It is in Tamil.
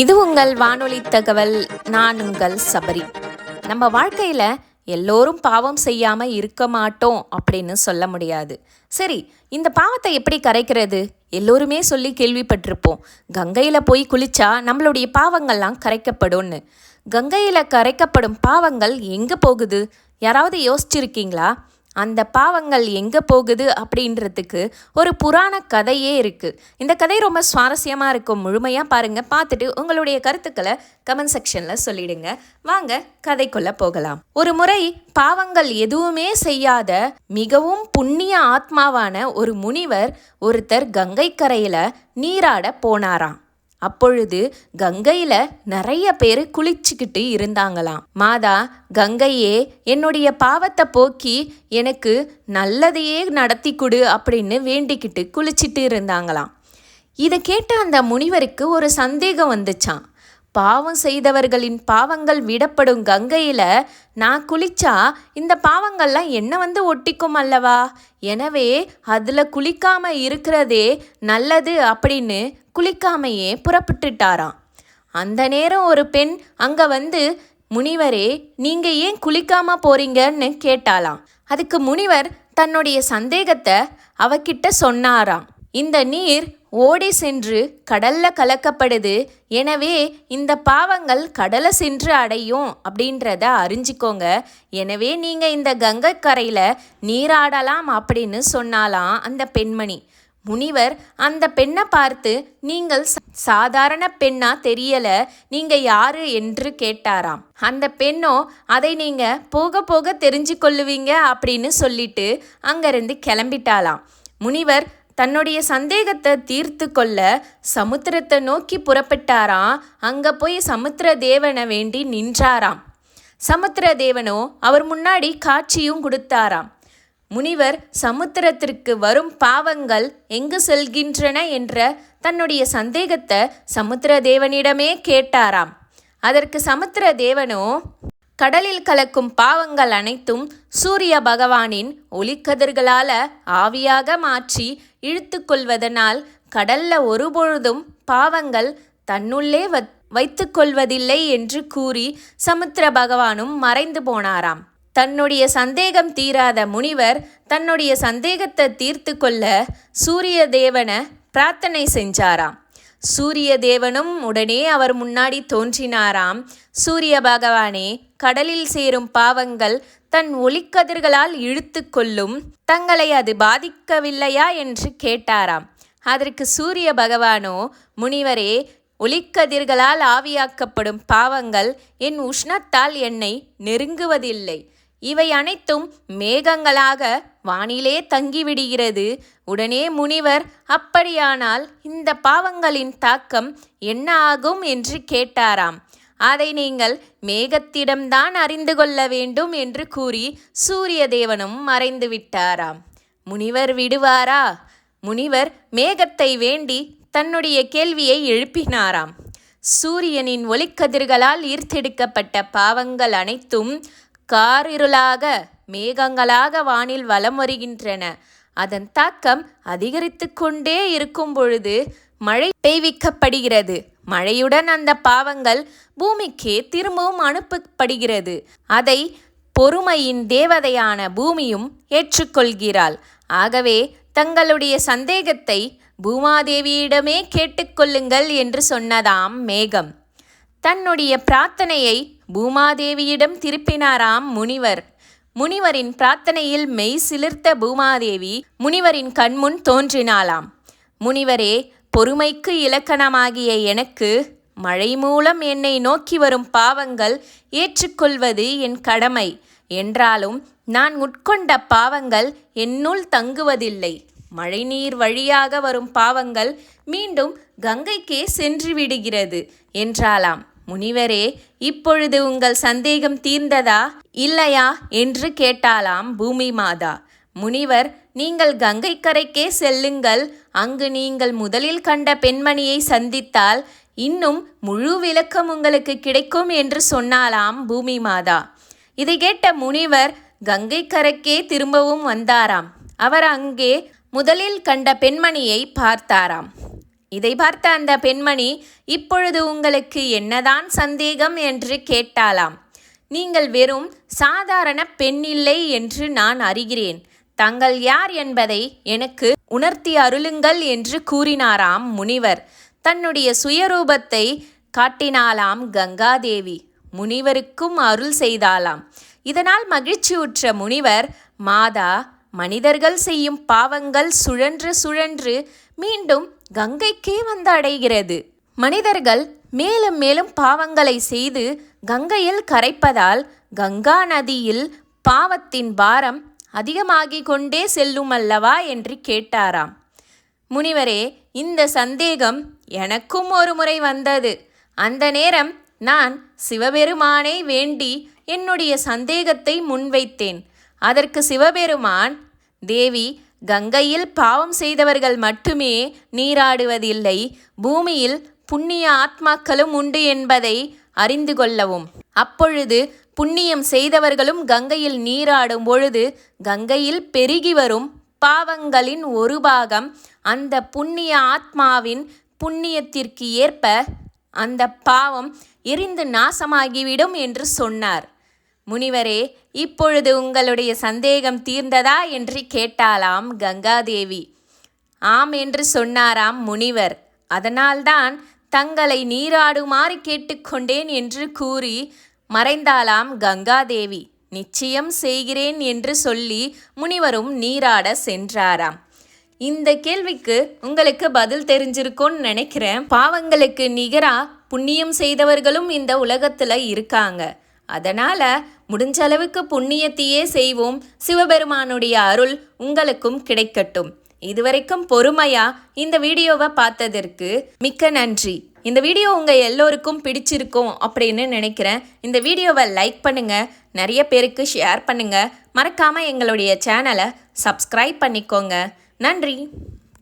இது உங்கள் வானொலி தகவல் நான் உங்கள் சபரி. நம்ம வாழ்க்கையில் எல்லோரும் பாவம் செய்யாமல் இருக்க மாட்டோம் அப்படின்னு சொல்ல முடியாது. சரி இந்த பாவத்தை எப்படி கரைக்கிறது? எல்லோருமே சொல்லி கேள்விப்பட்டிருப்போம். கங்கையில் போய் குளிச்சா நம்மளுடைய பாவங்கள்லாம் கரைக்கப்படும்னு. கங்கையில் கரைக்கப்படும் பாவங்கள் எங்கே போகுது? யாராவது யோசிச்சிருக்கீங்களா? அந்த பாவங்கள் எங்கே போகுது அப்படின்றதுக்கு ஒரு புராண கதையே இருக்குது இந்த கதை ரொம்ப சுவாரஸ்யமாக இருக்கும். முழுமையாக பாருங்கள் பார்த்துட்டு உங்களுடைய கருத்துக்களை கமெண்ட் செக்ஷனில் சொல்லிடுங்க. வாங்க கதைக்குள்ளே போகலாம். ஒரு முறை பாவங்கள் எதுவுமே செய்யாத மிகவும் புண்ணிய ஆத்மாவான ஒரு முனிவர் ஒருத்தர் கங்கை கரையில் நீராட போனாராம். அப்பொழுது கங்கையில நிறைய பேர் குளிச்சுக்கிட்டு இருந்தாங்களாம். மாதா கங்கையே என்னுடைய பாவத்தை போக்கி எனக்கு நல்லதையே நடத்தி கொடு அப்படின்னு வேண்டிக்கிட்டு குளிச்சிட்டு இருந்தாங்களாம். இதை கேட்ட அந்த முனிவருக்கு ஒரு சந்தேகம் வந்துச்சான் பாவம் செய்தவர்களின் பாவங்கள் விடப்படும் கங்கையில் நான் குளிச்சா இந்த பாவங்கள்லாம் என்ன வந்து ஒட்டிக்கும் அல்லவா? எனவே அதில் குளிக்காம இருக்கிறதே நல்லது அப்படின்னு குளிக்காமையே புறப்பட்டுட்டாராம். அந்த நேரம் ஒரு பெண் அங்கே வந்து முனிவரே நீங்கள் ஏன் குளிக்காம போறீங்கன்னு கேட்டாளாம். அதுக்கு முனிவர் தன்னுடைய சந்தேகத்தை அவகிட்ட சொன்னாராம். இந்த நீர் ஓடி சென்று கடல்ல கலக்கப்படுது. எனவே இந்த பாவங்கள் கடலை சென்று அடையும் அப்படின்றத அறிஞ்சிக்கோங்க. எனவே நீங்க இந்த கங்கை கரையில நீராடலாம் அப்படின்னு சொன்னாலாம் அந்த பெண்மணி. முனிவர் அந்த பெண்ணை பார்த்து நீங்கள் சாதாரண பெண்ணா தெரியல. நீங்க யாரு? என்று கேட்டாராம். அந்த பெண்ணோ அதை நீங்க போக போக தெரிஞ்சு கொள்ளுவீங்க அப்படின்னு சொல்லிட்டு அங்கிருந்து கிளம்பிட்டாலாம் முனிவர் தன்னுடைய சந்தேகத்தை தீர்த்து கொள்ள சமுத்திரத்தை நோக்கி புறப்பட்டாராம். அங்கே போய் சமுத்திர தேவனை வேண்டி நின்றாராம். சமுத்திர தேவனோ அவர் முன்னாடி காட்சியும் கொடுத்தாராம். முனிவர் சமுத்திரத்திற்கு வரும் பாவங்கள் எங்கு செல்கின்றன என்ற தன்னுடைய சந்தேகத்தை சமுத்திர தேவனிடமே கேட்டாராம். அதற்கு சமுத்திர தேவனோ கடலில் கலக்கும் பாவங்கள் அனைத்தும் சூரிய பகவானின் ஒளிக்கதிர்களால ஆவியாக மாற்றி இழுத்து கொள்வதனால் கடல்ல ஒருபொழுதும் பாவங்கள் தன்னுள்ளே வைத்து கொள்வதில்லை என்று கூறி சமுத்திர பகவானும் மறைந்து போனாராம். தன்னுடைய சந்தேகம் தீராத முனிவர் தன்னுடைய சந்தேகத்தை தீர்த்து கொள்ள சூரிய தேவனை பிரார்த்தனை செஞ்சாராம். சூரிய தேவனும் உடனே அவர் முன்னாடி தோன்றினாராம். சூரிய பகவானே கடலில் சேரும் பாவங்கள் தன் ஒளிக்கதிர்களால் இழுத்து கொள்ளும். தங்களை அது பாதிக்கவில்லையா என்று கேட்டாராம். அதற்கு சூரிய பகவானோ முனிவரே ஒளிக்கதிர்களால் ஆவியாக்கப்படும் பாவங்கள் என் உஷ்ணத்தால் என்னை நெருங்குவதில்லை. இவை அனைத்தும் மேகங்களாக வானிலே தங்கிவிடுகிறது. உடனே முனிவர் அப்படியானால் இந்த பாவங்களின் தாக்கம் என்ன ஆகும்? என்று கேட்டாராம். அதை நீங்கள் மேகத்திடம்தான் அறிந்து கொள்ள வேண்டும் என்று கூறி சூரிய தேவனும் மறைந்து விட்டாராம். முனிவர் விடுவாரா? முனிவர் மேகத்தை வேண்டி தன்னுடைய கேள்வியை எழுப்பினாராம். சூரியனின் ஒளிக்கதிர்களால் ஈர்த்தெடுக்கப்பட்ட பாவங்கள் அனைத்தும் காரிருளாக மேகங்களாக வானில் வலம் வருகின்றன. அதன் தாக்கம் அதிகரித்து கொண்டே இருக்கும் பொழுது மழை பெய்விக்கப்படுகிறது. மழையுடன் அந்த பாவங்கள் பூமிக்கே திரும்பவும் அனுப்பப்படுகிறது. அதை பொறுமையின் தேவதையான பூமியும் ஏற்றுக்கொள்கிறாள். ஆகவே தங்களுடைய சந்தேகத்தை பூமாதேவியிடமே கேட்டுக்கொள்ளுங்கள் என்று சொன்னதாம் மேகம். தன்னுடைய பிரார்த்தனையை பூமாதேவியிடம் திருப்பினாராம் முனிவர். முனிவரின் பிரார்த்தனையில் மெய் சிலிர்த்த பூமாதேவி முனிவரின் கண்முன் தோன்றினாளாம். முனிவரே பொறுமைக்கு இலக்கணமாகிய எனக்கு மழை மூலம் என்னை நோக்கி வரும் பாவங்கள் ஏற்றுக்கொள்வது என் கடமை. என்றாலும் நான் உட்கொண்ட பாவங்கள் என்னுள் தங்குவதில்லை. மழைநீர் வழியாக வரும் பாவங்கள் மீண்டும் கங்கைக்கே சென்று விடுகிறது என்றாலாம் முனிவரே இப்பொழுது உங்கள் சந்தேகம் தீர்ந்ததா? இல்லையா? என்று கேட்டாலாம் பூமி மாதா முனிவர் நீங்கள் கங்கை கரைக்கே செல்லுங்கள். அங்கு நீங்கள் முதலில் கண்ட பெண்மணியை சந்தித்தால் இன்னும் முழு விளக்கம் உங்களுக்கு கிடைக்கும் என்று சொன்னாலாம் பூமி மாதா. இதை கேட்ட முனிவர் கங்கை கரைக்கே திரும்பவும் வந்தாராம். அவர் அங்கே முதலில் கண்ட பெண்மணியை பார்த்தாராம். இதை பார்த்த அந்த பெண்மணி இப்பொழுது உங்களுக்கு என்னதான் சந்தேகம்? என்று கேட்டாலாம் நீங்கள் வெறும் சாதாரண பெண்ணில்லை என்று நான் அறிகிறேன். தங்கள் யார் என்பதை எனக்கு உணர்த்தி அருளுங்கள் என்று கூறினாராம் முனிவர். தன்னுடைய சுயரூபத்தை காட்டினாளாம் கங்காதேவி. முனிவருக்கும் அருள் செய்தாலாம் இதனால் மகிழ்ச்சியுற்ற முனிவர் மாதா மனிதர்கள் செய்யும் பாவங்கள் சுழன்று சுழன்று மீண்டும் கங்கைக்கே வந்து அடைகிறது. மனிதர்கள் மேலும் மேலும் பாவங்களை செய்து கங்கையில் கரைப்பதால் கங்கா நதியில் பாவத்தின் பாரம் அதிகமாகிக் கொண்டே செல்லும் அல்லவா என்று கேட்டாராம். முனிவரே இந்த சந்தேகம் எனக்கும் ஒரு முறை வந்தது. அந்த நேரம் நான் சிவபெருமானை வேண்டி என்னுடைய சந்தேகத்தை முன்வைத்தேன். அதற்கு சிவபெருமான் தேவி கங்கையில் பாவம் செய்தவர்கள் மட்டுமே நீராடுவதில்லை. பூமியில் புண்ணிய ஆத்மாக்களும் உண்டு என்பதை அறிந்து கொள்ளவும். அப்பொழுது புண்ணியம் செய்தவர்களும் கங்கையில் நீராடும் பொழுது கங்கையில் பெருகி வரும் பாவங்களின் ஒரு பாகம் அந்த புண்ணிய ஆத்மாவின் புண்ணியத்திற்கு ஏற்ப அந்த பாவம் எரிந்து நாசமாகிவிடும் என்று சொன்னார். முனிவரே இப்பொழுது உங்களுடைய சந்தேகம் தீர்ந்ததா என்று கேட்டாலாம் கங்காதேவி. ஆம் என்று சொன்னாராம் முனிவர். அதனால்தான் தங்களை நீராடுமாறு கேட்டுக்கொண்டேன் என்று கூறி மறைந்தாளாம் கங்காதேவி. நிச்சயம் செய்கிறேன் என்று சொல்லி முனிவரும் நீராட சென்றாராம். இந்த கேள்விக்கு உங்களுக்கு பதில் தெரிஞ்சிருக்கும்னு நினைக்கிறேன். பாவங்களுக்கு நிகரா புண்ணியம் செய்தவர்களும் இந்த உலகத்துல இருக்காங்க. அதனால முடிஞ்ச அளவுக்கு புண்ணியத்தையே செய்வோம். சிவபெருமானுடைய அருள் உங்களுக்கும் கிடைக்கட்டும். இதுவரைக்கும் பொறுமையா இந்த வீடியோவை பார்த்ததற்கு மிக்க நன்றி. இந்த வீடியோ உங்கள் எல்லோருக்கும் பிடிச்சிருக்கும் அப்படின்னு நினைக்கிறேன். இந்த வீடியோவை லைக் பண்ணுங்கள் நிறைய பேருக்கு ஷேர் பண்ணுங்கள் மறக்காமல் எங்களுடைய சேனலை சப்ஸ்கிரைப் பண்ணிக்கோங்க. நன்றி.